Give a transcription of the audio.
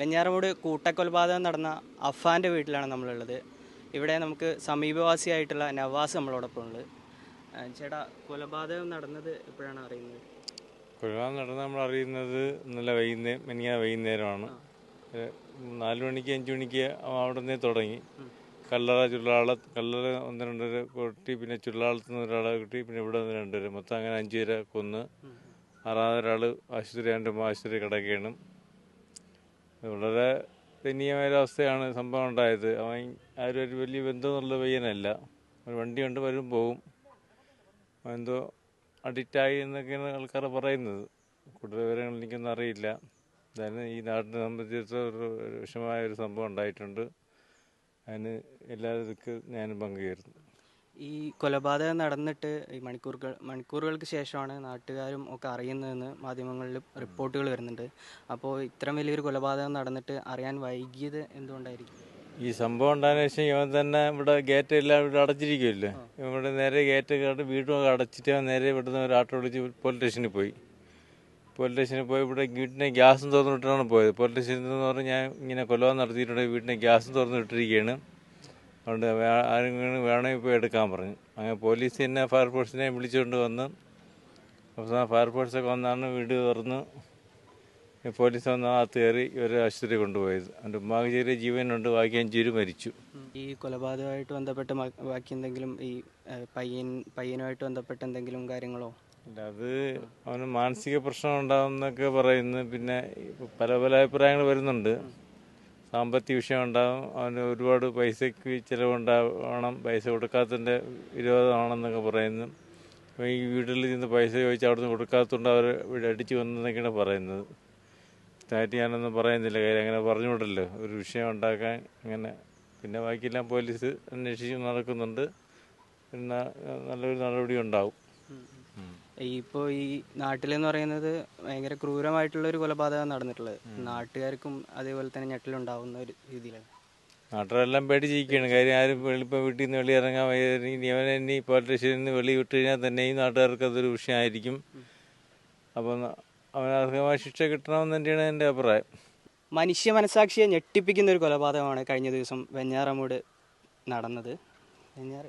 വെഞ്ഞാറമൂട് കൂട്ടക്കൊലപാതകം നടന്ന അഫാന്റെ വീട്ടിലാണ് നമ്മളുള്ളത്. ഇവിടെ നമുക്ക് സമീപവാസിയായിട്ടുള്ള നവാസ് നമ്മളോടൊപ്പം ഉണ്ട്. ചേട്ടാ കൊലപാതകം നടന്നത് എപ്പോഴാണ് അറിയുന്നത്? കൊലപാതകം നടന്നത് നമ്മൾ അറിയുന്നത് ഇന്നലെ വൈകുന്നേരം മെനിയാ വൈകുന്നേരമാണ്. നാല് മണിക്ക് അഞ്ച് മണിക്ക് അവിടെ നിന്നേ തുടങ്ങി കല്ലറ ചുള്ളാള കല്ലറ ഒന്ന് രണ്ടര കൊട്ടി പിന്നെ ചുള്ളാളത്ത് നിന്ന് ഒരാളെ കിട്ടി പിന്നെ ഇവിടെ നിന്ന് രണ്ടുപേരും മൊത്തം അങ്ങനെ അഞ്ചു പേരെ കൊന്ന്. ആറാമതൊരാൾ ആശുപത്രി എന്റെ ആശുപത്രി കിടക്കുകയാണ്. വളരെ ദയനീയമായ ഒരവസ്ഥയാണ് സംഭവം ഉണ്ടായത്. അവൻ ആരും ഒരു വലിയ ബന്ധമെന്നുള്ള പയ്യനല്ല. ഒരു വണ്ടി കൊണ്ട് വരും അവൻ എന്തോ അഡിക്റ്റായി എന്നൊക്കെയാണ് ആൾക്കാർ പറയുന്നത്. കൂടുതൽ വിവരങ്ങൾ എനിക്കൊന്നും അറിയില്ല. അതിന് ഈ നാടിനെ സംബന്ധിച്ച് ഒരു ഒരു വിഷമമായ ഒരു സംഭവം ഉണ്ടായിട്ടുണ്ട്. അതിന് എല്ലാവർക്കും ഞാനും പങ്കുചേരുന്നു. ഈ കൊലപാതകം നടന്നിട്ട് ഈ മണിക്കൂറുകൾ മണിക്കൂറുകൾക്ക് ശേഷമാണ് നാട്ടുകാരും ഒക്കെ അറിയുന്നതെന്ന് മാധ്യമങ്ങളിൽ റിപ്പോർട്ടുകൾ വരുന്നുണ്ട്. അപ്പോൾ ഇത്രയും വലിയൊരു കൊലപാതകം നടന്നിട്ട് അറിയാൻ വൈകിയത് എന്തുകൊണ്ടായിരിക്കും? ഈ സംഭവം ഉണ്ടായതിനു ശേഷം ഇവൻ തന്നെ ഇവിടെ ഗേറ്റ് എല്ലാം ഇവിടെ അടച്ചിരിക്കുമല്ലേ ഇവിടെ നേരെ ഗേറ്റ് കണ്ട് വീടും ഒക്കെ അടച്ചിട്ട് നേരെ ഇവിടുന്ന് ഒരു ആട്ടോ വിളിച്ച് പോലീസ് സ്റ്റേഷനിൽ പോയി. പോലീസ് സ്റ്റേഷനിൽ പോയി ഇവിടെ വീട്ടിനെ ഗ്യാസും തുറന്നു വിട്ടിട്ടാണ് പോയത്. പോലീസ് സ്റ്റേഷനിൽ നിന്ന് പറഞ്ഞാൽ ഞാൻ ഇങ്ങനെ കൊലപാതകം നടത്തിയിട്ടുണ്ടെങ്കിൽ വീട്ടിനെ ഗ്യാസും തുറന്നു വിട്ടിരിക്കുകയാണ്. അതുകൊണ്ട് ആരും ആരെങ്കിലും വേണമെങ്കിൽ പോയി എടുക്കാൻ പറഞ്ഞു. അങ്ങനെ പോലീസ് തന്നെ ഫയർഫോഴ്സിനെ വിളിച്ചുകൊണ്ട് വന്ന് അവസാനം ഫയർഫോഴ്സൊക്കെ വന്നാണ് വീട് തുറന്ന് പോലീസ് വന്ന് അകത്ത് കയറി ഇവരെ ആശുപത്രി കൊണ്ടുപോയത്. എന്റെ ഉമ്മാക്ക് ചെറിയ ജീവനുണ്ട് ബാക്കി അഞ്ചൂര് മരിച്ചു. ഈ കൊലപാതകമായിട്ട് ബന്ധപ്പെട്ട ബാക്കി എന്തെങ്കിലും ഈ പയ്യൻ പയ്യനുമായിട്ട് ബന്ധപ്പെട്ട എന്തെങ്കിലും കാര്യങ്ങളോ? അല്ല അത് അവന് മാനസിക പ്രശ്നം ഉണ്ടാകുന്നൊക്കെ പറയുന്നു. പിന്നെ പല പല അഭിപ്രായങ്ങൾ വരുന്നുണ്ട്. സാമ്പത്തിക വിഷയം ഉണ്ടാകും അവന് ഒരുപാട് പൈസയ്ക്ക് ചിലവുണ്ടാവണം. പൈസ കൊടുക്കാത്തതിന്റെ വിരോധമാണെന്നൊക്കെ പറയുന്നു. ഈ വീട്ടിൽ നിന്ന് പൈസ ചോദിച്ച് അവിടുന്ന് കൊടുക്കാത്തതുകൊണ്ട് അവർ അടിച്ചു വന്നെന്നൊക്കെയാണ് പറയുന്നത്. താറ്റ് ഞാനൊന്നും പറയുന്നില്ല. കാര്യം അങ്ങനെ പറഞ്ഞുവിടല്ലോ ഒരു വിഷയം ഉണ്ടാക്കാൻ അങ്ങനെ പിന്നെ ബാക്കിയെല്ലാം പോലീസ് അന്വേഷിച്ച് നടക്കുന്നുണ്ട്. പിന്നെ നല്ലൊരു നടപടി ഉണ്ടാവും. ഇപ്പോൾ ഈ നാട്ടിലെന്ന് പറയുന്നത് ഭയങ്കര ക്രൂരമായിട്ടുള്ള ഒരു കൊലപാതകം നടന്നിട്ടുള്ളത്. നാട്ടുകാർക്കും അതേപോലെ തന്നെ ഞെട്ടലുണ്ടാവുന്ന ഒരു രീതിയിലാണ്. നാട്ടിലെല്ലാം ജീവിക്കുകയാണ്. കാര്യം ആരും വെളിപ്പം വീട്ടിൽ നിന്ന് വെളി ഇറങ്ങാൻ വയ്യ ഇനി അവനെ ഇനി പോലീസിൽ നിന്ന് വെളി വിട്ട് കഴിഞ്ഞാൽ തന്നെ ഈ നാട്ടുകാർക്ക് അതൊരു വിഷയമായിരിക്കും. അപ്പം അവന് അർഹമായ ശിക്ഷ കിട്ടണമെന്ന് തന്നെയാണ് എന്റെ അഭിപ്രായം. മനുഷ്യ മനസാക്ഷിയെ ഞെട്ടിപ്പിക്കുന്ന ഒരു കൊലപാതകമാണ് കഴിഞ്ഞ ദിവസം വെഞ്ഞാറമൂട് നടന്നത്. വെഞ്ഞാറ